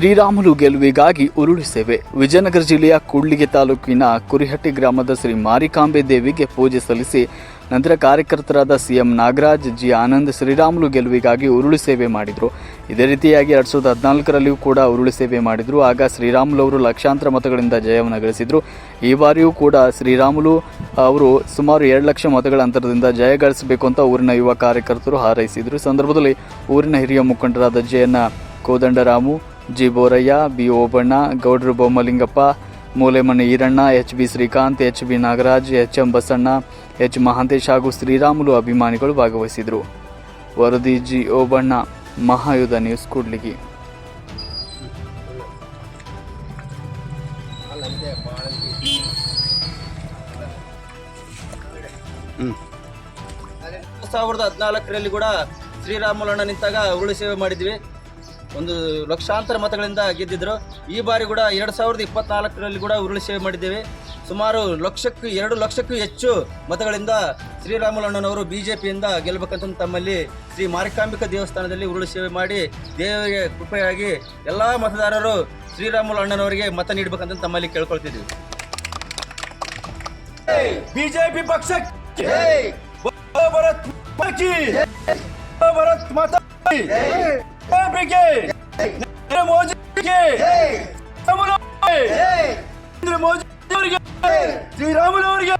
ಶ್ರೀರಾಮುಲು ಗೆಲುವಿಗಾಗಿ ಉರುಳು ಸೇವೆ ವಿಜಯನಗರ ಜಿಲ್ಲೆಯ ಕೂಡ್ಲಿಗೆ ತಾಲೂಕಿನ ಕುರಿಹಟ್ಟಿ ಗ್ರಾಮದ ಶ್ರೀ ಮಾರಿಕಾಂಬೆ ದೇವಿಗೆ ಪೂಜೆ ಸಲ್ಲಿಸಿ ನಂತರ ಕಾರ್ಯಕರ್ತರಾದ ಸಿಎಂ ನಾಗರಾಜ್, ಜಿ ಆನಂದ್ ಶ್ರೀರಾಮುಲು ಗೆಲುವಿಗಾಗಿ ಉರುಳು ಸೇವೆ ಮಾಡಿದರು. ಇದೇ ರೀತಿಯಾಗಿ ಎರಡು ಸಾವಿರದ ಹದಿನಾಲ್ಕರಲ್ಲಿಯೂ ಕೂಡ ಉರುಳಿ ಸೇವೆ ಮಾಡಿದರು. ಆಗ ಶ್ರೀರಾಮುಲು ಅವರು ಲಕ್ಷಾಂತರ ಮತಗಳಿಂದ ಜಯವನ್ನು ಗಳಿಸಿದರು. ಈ ಬಾರಿಯೂ ಕೂಡ ಶ್ರೀರಾಮುಲು ಅವರು ಸುಮಾರು ಎರಡು ಲಕ್ಷ ಮತಗಳ ಅಂತರದಿಂದ ಜಯ ಗಳಿಸಬೇಕು ಅಂತ ಊರಿನ ಯುವ ಕಾರ್ಯಕರ್ತರು ಹಾರೈಸಿದರು. ಸಂದರ್ಭದಲ್ಲಿ ಊರಿನ ಹಿರಿಯ ಮುಖಂಡರಾದ Jayanna Kodandaramu G Borayya B Obanna Gowdru Bommalingappa Mulemane Eranna H B Srikanth H B Nagaraj H M Basanna H Mahantesh ಹಾಗೂ ಶ್ರೀರಾಮುಲು ಅಭಿಮಾನಿಗಳು ಭಾಗವಹಿಸಿದರು. ವರದಿ ಜಿ ಓಬಣ್ಣ ಮಹಾಯುಧ ನ್ಯೂಸ್ ಕೂಡ್ಲಿಗಿ. ಸಾವಿರದ ಹದಿನಾಲ್ಕರಲ್ಲಿ ಕೂಡ ಶ್ರೀರಾಮುಲಣ್ಣ ನಿಂತಾಗ ಉರುಳು ಸೇವೆ ಮಾಡಿದ್ವಿ. ಒಂದು ಲಕ್ಷಾಂತರ ಮತಗಳಿಂದ ಗೆದ್ದಿದ್ದರು ಈ ಬಾರಿ ಕೂಡ ಎರಡು ಸಾವಿರದ ಇಪ್ಪತ್ನಾಲ್ಕರಲ್ಲಿ ಕೂಡ ಉರುಳು ಸೇವೆ ಮಾಡಿದ್ದೇವೆ. ಸುಮಾರು ಲಕ್ಷಕ್ಕೂ, ಎರಡು ಲಕ್ಷಕ್ಕೂ ಹೆಚ್ಚು ಮತಗಳಿಂದ ಶ್ರೀರಾಮುಲಣ್ಣನವರು ಬಿ ಜೆ ಪಿಯಿಂದ ಗೆಲ್ಲಬೇಕಂತ ತಮ್ಮಲ್ಲಿ ಶ್ರೀ ಮಾರಿಕಾಂಬಿಕಾ ದೇವಸ್ಥಾನದಲ್ಲಿ ಉರುಳು ಸೇವೆ ಮಾಡಿ ದೇವರಿಗೆ ಕೃಪೆಯಾಗಿ ಎಲ್ಲ ಮತದಾರರು ಶ್ರೀರಾಮುಲಣ್ಣನವರಿಗೆ ಮತ ನೀಡಬೇಕಂತ ತಮ್ಮಲ್ಲಿ ಕೇಳ್ಕೊಳ್ತಿದ್ವಿ. ಬಿಜೆಪಿ ಪಕ್ಷಕ್ಕೆ ಭಾರತ್ ಭಾರತ್ ಮಾತಾ ರಾಮುಲು ಅವರಿಗೆ, ನರೇಂದ್ರ ಮೋದಿ ಅವರಿಗೆ ಶ್ರೀರಾಮುಲು ಅವರಿಗೆ